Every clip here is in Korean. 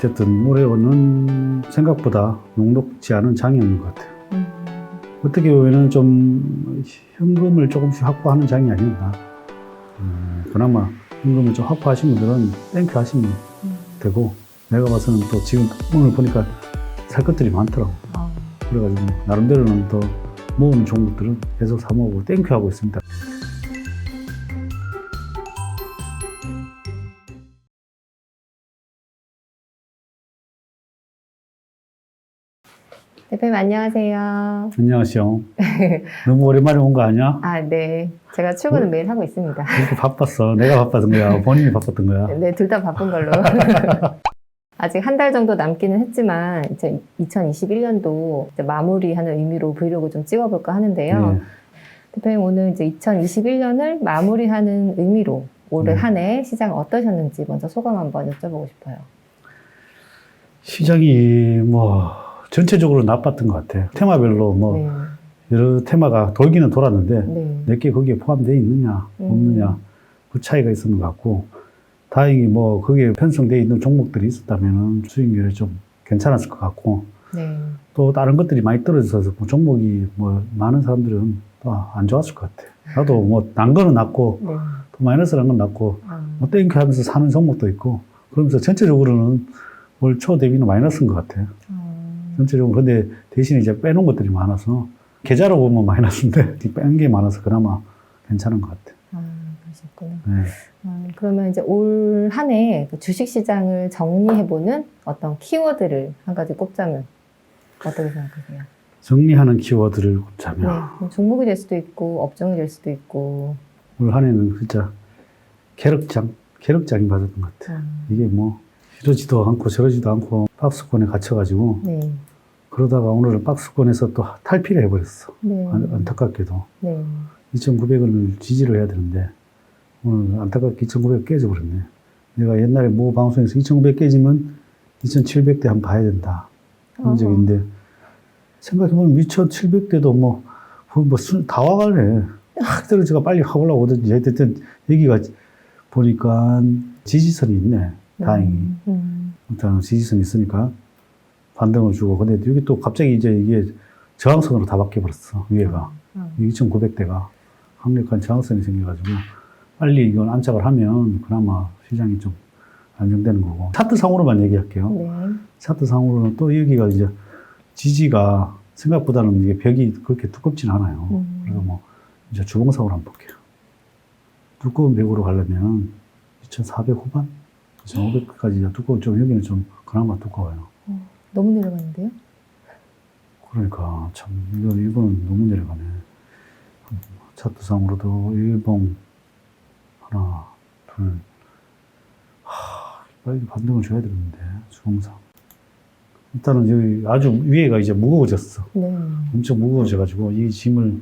어쨌든 올해는 생각보다 녹록지 않은 장이었는 것 같아요. 음. 어떻게 보면 좀 현금을 조금씩 확보하는 장이 아니었나. 음, 그나마 현금을 좀 확보하신 분들은 땡큐 하시면 음. 되고 내가 봐서는 또 지금 오늘 보니까 살 것들이 많더라고. 아, 그래가지고 나름대로는 더 모으는 종목들은 계속 사 모으고 땡큐 하고 있습니다. 대표님 안녕하세요. 안녕하세요. 너무 오랜만에 온 거 아니야? 아, 네. 제가 출근은 매일 하고 있습니다. 이렇게 바빴어. 내가 바빴던 거야. 본인이 바빴던 거야. 네, 둘 다 바쁜 걸로. 아직 한 달 정도 남기는 했지만 이제 2021년도 이제 마무리하는 의미로 브이로그 좀 찍어볼까 하는데요. 네. 대표님 오늘 이제 2021년을 마무리하는 의미로 올해 네. 한해 시장 어떠셨는지 먼저 소감 한번 여쭤보고 싶어요. 시장이 뭐 전체적으로 나빴던 것 같아요. 테마별로 뭐 네. 여러 테마가 돌기는 돌았는데 네. 몇개 거기에 포함되어 있느냐 음. 없느냐 그 차이가 있었는 것 같고 다행히 뭐 거기에 편성되어 있는 종목들이 있었다면 수익률이 좀 괜찮았을 것 같고 네. 또 다른 것들이 많이 떨어져서 뭐 종목이 뭐 많은 사람들은 또안 좋았을 것 같아요. 나도 뭐 난 거는 났고 네. 또 마이너스 난건 났고 아, 뭐 땡큐 하면서 사는 종목도 있고 그러면서 전체적으로는 올 초 대비는 마이너스인 것 같아요. 아, 전체적으로 근데 대신에 이제 빼놓은 것들이 많아서 계좌로 보면 마이너스인데 뺀 게 많아서 그나마 괜찮은 것 같아요. 아, 그러셨구나. 네. 아, 그러면 이제 올 한 해 주식 시장을 정리해보는 어떤 키워드를 한 가지 꼽자면 어떻게 생각하세요? 정리하는 키워드를 네, 꼽자면 뭐 종목이 될 수도 있고 업종이 될 수도 있고. 올 한 해는 진짜 캐럭장, 캐럭장이 맞았던 것 같아요. 아, 이게 뭐 이러지도 않고 저러지도 않고 박스권에 갇혀가지고 네, 그러다가 오늘은 박스권에서 또 탈피를 해버렸어. 네, 안, 안타깝게도. 네, 2,900원을 지지를 해야 되는데 오늘 안타깝게 2,900 깨져버렸네. 내가 옛날에 모 방송에서 2,900 깨지면 2,700대 한번 봐야 된다. 그런 적이 있는데 생각해보면 2,700대도 뭐, 뭐, 뭐 수- 다 와가네. 확 떨어지가 빨리 확 올라오든지 하여튼 여기가 보니까 지지선이 있네. 다행히. 음, 음, 일단 지지선이 있으니까 반등을 주고. 근데 여기 또 갑자기 이제 이게 저항선으로 다 바뀌어버렸어 위에가. 아, 2,900대가 강력한 저항선이 생겨가지고 빨리 이건 안착을 하면 그나마 시장이 좀 안정되는 거고. 차트상으로만 얘기할게요. 네, 차트상으로는 또 여기가 이제 지지가 생각보다는 이게 벽이 그렇게 두껍진 않아요. 음. 그래서 뭐 이제 주봉상으로 한번 볼게요. 두꺼운 벽으로 가려면 2,400 후반 2,500까지 두꺼운 좀 여기는 좀 그나마 두꺼워요 너무 내려갔는데요? 그러니까 참 이거 일본은 너무 내려가네. 차트상으로도 일본 하나 둘 하, 빨리 반등을 줘야 되는데 주봉상 일단은 여기 아주 위에가 이제 무거워졌어. 네, 엄청 무거워져가지고 이 짐을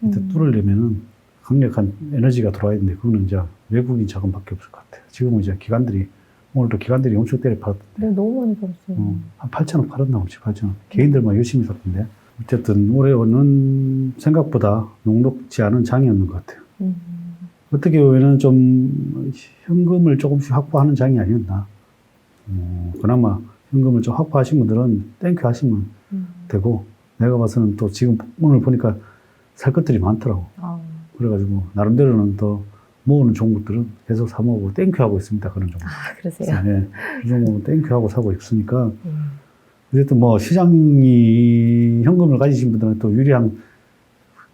밑에 음. 뚫으려면은 강력한 에너지가 들어와야 되는데 그거는 이제 외국인 자금밖에 없을 것 같아요. 지금은 이제 기관들이 오늘도 기관들이 엄청 때려 팔았던데. 네, 너무 많이 벌었어요. 어, 한 8천원 팔았나 보지, 8천원. 개인들만 열심히 샀던데. 어쨌든 올해는 생각보다 녹록지 않은 장이었는 것 같아요. 음, 어떻게 보면 좀 현금을 조금씩 확보하는 장이 아니었나. 어, 그나마 현금을 좀 확보하신 분들은 땡큐 하시면 음, 되고, 내가 봐서는 또 지금 오늘 보니까 살 것들이 많더라고. 아, 그래가지고, 나름대로는 더 모으는 종목들은 계속 사 모으고 땡큐 하고 있습니다. 그런 종목. 아, 그러세요? 네. 그 종목은 땡큐 하고 사고 있으니까, 음, 어쨌든 뭐 시장이 현금을 가지신 분들은 또 유리한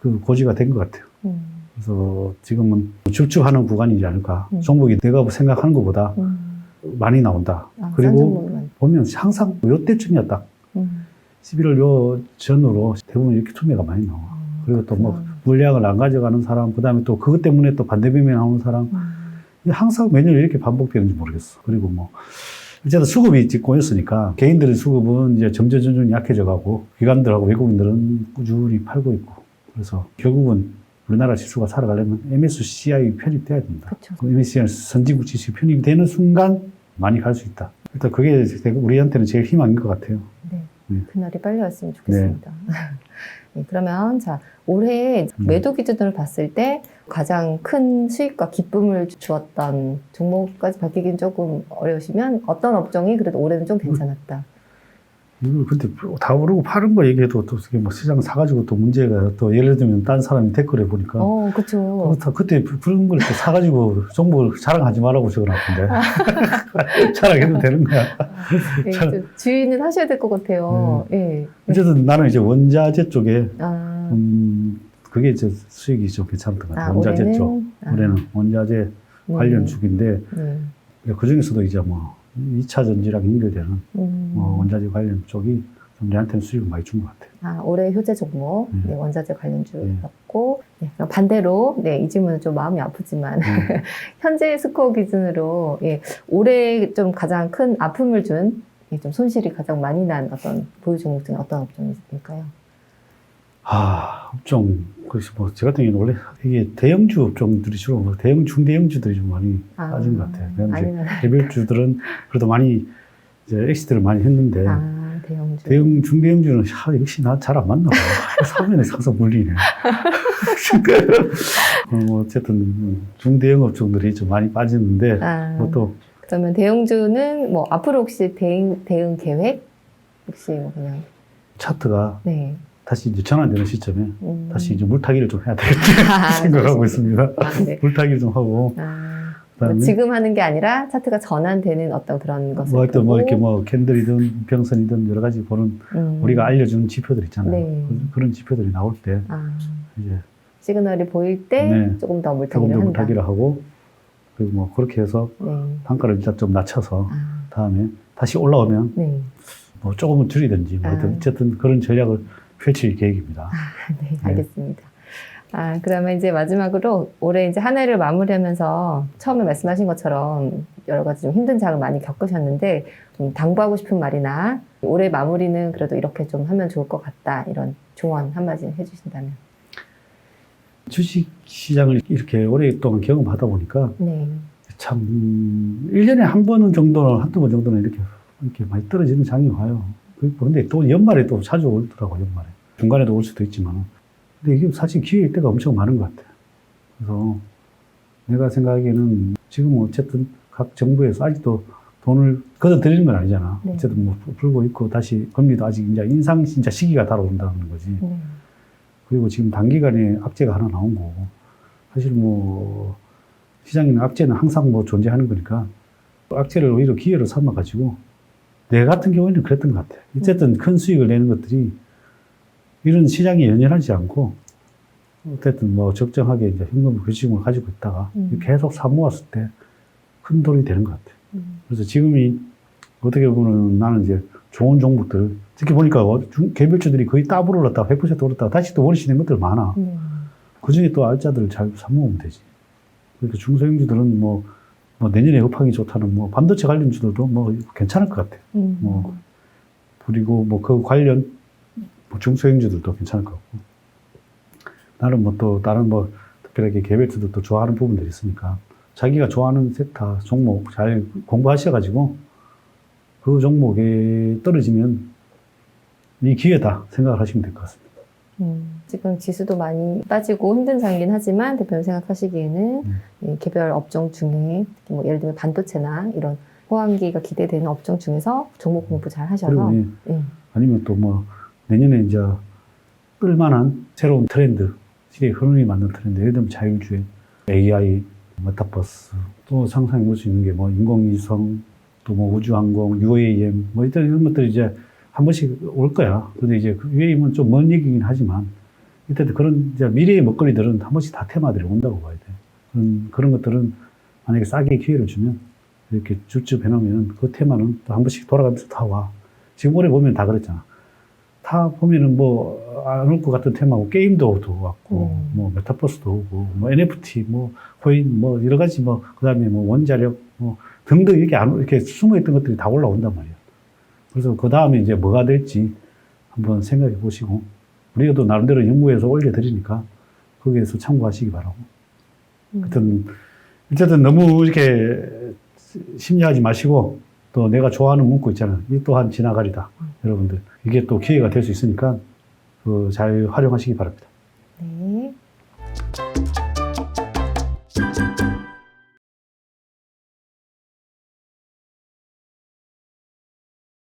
그 고지가 된 것 같아요. 음, 그래서 지금은 집중하는 구간이지 않을까. 음. 종목이 내가 생각하는 것보다 음. 많이 나온다. 아, 싼 그리고. 보면 항상 요때쯤이야 딱. 음. 11월 요 전후로 대부분 이렇게 투매가 많이 나와. 아, 그리고 또 뭐 물량을 안 가져가는 사람, 그 다음에 또 그것 때문에 또 반대매매 나오는 사람. 음, 항상 매년 이렇게 반복되는지 모르겠어. 그리고 뭐, 어쨌든 수급이 꼬였으니까 개인들의 수급은 이제 점점 점점 약해져 가고 기관들하고 외국인들은 꾸준히 팔고 있고 그래서 결국은 우리나라 지수가 살아가려면 MSCI 편입돼야 된다. 그쵸. 그 MSCI 선진국 지수 편입이 되는 순간 많이 갈 수 있다. 일단 그게 우리한테는 제일 희망인 것 같아요. 네. 네. 그날이 빨리 왔으면 좋겠습니다. 예, 그러면 자 올해 음. 매도 기준으로 봤을 때 가장 큰 수익과 기쁨을 주었던 종목까지 밝히기는 조금 어려우시면 어떤 업종이 그래도 올해는 좀 괜찮았다. 이걸 근데 다 오르고 파는 거 얘기해도 또 어떻게 뭐 시장 사가지고 또 문제가 또 예를 들면 딴 사람이 댓글에 보니까 어. 다 그때 그런 걸 또 사가지고 정보 자랑하지 말라고 적어놨던데 자랑해도 되는 거야. 예, 참. 좀 주의는 하셔야 될 것 같아요. 예. 어쨌든 나는 이제 원자재 쪽에 아, 음 그게 이제 수익이 좀 괜찮던 것 같아요. 아, 원자재 올해는? 쪽 아, 올해는 원자재 네. 관련 주기인데 네. 그 중에서도 이제 뭐 2차 전지랑 연결되는 음. 뭐 원자재 관련 쪽이 좀 우리한테는 수익을 많이 준 것 같아요. 아, 올해 효제 종목, 음. 네, 원자재 관련주였고, 네, 그럼 반대로, 네, 이 질문은 좀 마음이 아프지만, 음. 현재 스코어 기준으로, 예, 올해 좀 가장 큰 아픔을 준, 예, 좀 손실이 가장 많이 난 어떤 보유 종목 중에 어떤 업종이 있을까요? 아, 업종, 그래서 뭐, 저 같은 경우는 원래 이게 대형주 업종들이 주로 뭐 대형, 중대형주들이 좀 많이 아, 빠진 것 같아요. 아니면, 개별주들은 그래도 많이 이제 엑시트를 많이 했는데, 아, 대형주. 대형, 중대형주는 하, 역시 나 잘 안 맞나 봐. 사면에 항상 물리네. 어, 뭐 어쨌든, 음, 중대형 업종들이 좀 많이 빠지는데, 아, 뭐 또, 그러면 대형주는 뭐, 앞으로 혹시 대응, 대응 계획? 혹시 뭐 그냥, 차트가 네. 다시 이제 전환되는 시점에 음. 다시 이제 물타기를 좀 해야 되겠다 아, 생각하고 있습니다. 아, 네. 물타기를 좀 하고, 아, 뭐 지금 하는 게 아니라 차트가 전환되는 어떤 그런 것을 뭐 하여튼 뭐 이렇게 뭐 캔들이든 병선이든 여러 가지 보는 음, 우리가 알려주는 지표들 있잖아요. 네. 그- 그런 지표들이 나올 때 아, 이제 시그널이 보일 때 네. 조금 더 조금 물타기를 더 한다. 물타기를 하고 그리고 뭐 그렇게 해서 네. 단가를 일단 좀 낮춰서 아, 다음에 다시 올라오면 네. 뭐 조금은 줄이든지 뭐 아. 어쨌든 그런 전략을 펼칠 계획입니다. 아, 네, 알겠습니다. 아, 그러면 이제 마지막으로 올해 이제 한 해를 마무리하면서 처음에 말씀하신 것처럼 여러 가지 좀 힘든 장을 많이 겪으셨는데 좀 당부하고 싶은 말이나 올해 마무리는 그래도 이렇게 좀 하면 좋을 것 같다 이런 조언 한마디 해주신다면. 주식 시장을 이렇게 오랫동안 경험하다 보니까 네. 참 음, 1년에 한 번은 정도는 한두 번 정도는 이렇게 이렇게 많이 떨어지는 장이 와요. 그- 그런데 또 연말에 또 자주 오더라고 연말에. 중간에도 올 수도 있지만. 근데 이게 사실 기회일 때가 엄청 많은 것 같아요. 그래서 내가 생각하기에는 지금 어쨌든 각 정부에서 아직도 돈을 걷어들이는 건 아니잖아. 네. 어쨌든 뭐 풀고 있고 다시 금리도 아직 이제 인상 진짜 시기가 다가온다는 거지. 네. 그리고 지금 단기간에 악재가 하나 나온 거고 사실 뭐 시장에는 악재는 항상 뭐 존재하는 거니까 악재를 오히려 기회로 삼아 가지고 내 같은 경우에는 그랬던 것 같아요. 어쨌든 큰 수익을 내는 것들이 이런 시장이 연연하지 않고 어쨌든 뭐 적정하게 이제 현금 규칙을 가지고 있다가 음. 계속 사모았을 때 큰 돈이 되는 것 같아요. 음. 그래서 지금이 어떻게 보면 나는 이제 좋은 종목들 특히 보니까 어, 중- 개별주들이 거의 더블 올랐다가 100% 올랐다가 다시 또 원시 된 것들 많아. 네. 그 중에 또 알짜들을 잘 사모으면 되지. 그러니까 중소형주들은 뭐, 뭐 내년에 업황이 좋다는 뭐 반도체 관련주들도 뭐 괜찮을 것 같아. 음. 뭐, 그리고 뭐 그 관련 뭐 중소형주들도 괜찮을 것 같고. 나는 뭐 또 다른 뭐 특별하게 개별주들도 좋아하는 부분들이 있으니까 자기가 좋아하는 섹터, 종목 잘 공부하셔가지고 그 종목에 떨어지면 이 기회다 생각을 하시면 될 것 같습니다. 음, 지금 지수도 많이 빠지고 힘든 장이긴 하지만 대표님 생각하시기에는 음. 이 개별 업종 중에 특히 뭐 예를 들면 반도체나 이런 호황기가 기대되는 업종 중에서 종목 공부 잘 하셔서 그리고 이 예. 아니면 또 뭐 내년에 이제 뜰만한 새로운 트렌드, 시대의 흐름이 맞는 트렌드, 예를 들면 자율주행, AI, 메타버스, 또 상상해 볼 수 있는 게 뭐 인공위성, 또 뭐 우주항공, UAM, 뭐 이런 이런 것들이 이제 한 번씩 올 거야. 근데 이제 그 UAM은 좀 먼 얘기긴 하지만 이때도 그런 이제 미래의 먹거리들은 한 번씩 다 테마들이 온다고 봐야 돼. 그런, 그런 것들은 만약에 싸게 기회를 주면 이렇게 쭉쭉 해놓으면 그 테마는 또 한 번씩 돌아가면서 다 와. 지금 올해 보면 다 그랬잖아. 다 보면은 뭐, 안 올 것 같은 테마고, 게임도 또 왔고, 음. 뭐, 메타버스도 오고, 뭐, NFT, 뭐, 코인, 뭐, 여러 가지 뭐, 그 다음에 뭐, 원자력, 뭐, 등등 이렇게 안, 이렇게 숨어 있던 것들이 다 올라온단 말이야. 그래서 그 다음에 이제 뭐가 될지 한번 생각해 보시고, 우리가 또 나름대로 연구해서 올려드리니까, 거기에서 참고하시기 바라고. 음. 하여튼, 어쨌든 너무 이렇게 심리하지 마시고, 또 내가 좋아하는 문구 있잖아요. 이 또한 지나가리다. 여러분들. 이게 또 기회가 될 수 있으니까 그 잘 활용하시기 바랍니다. 네.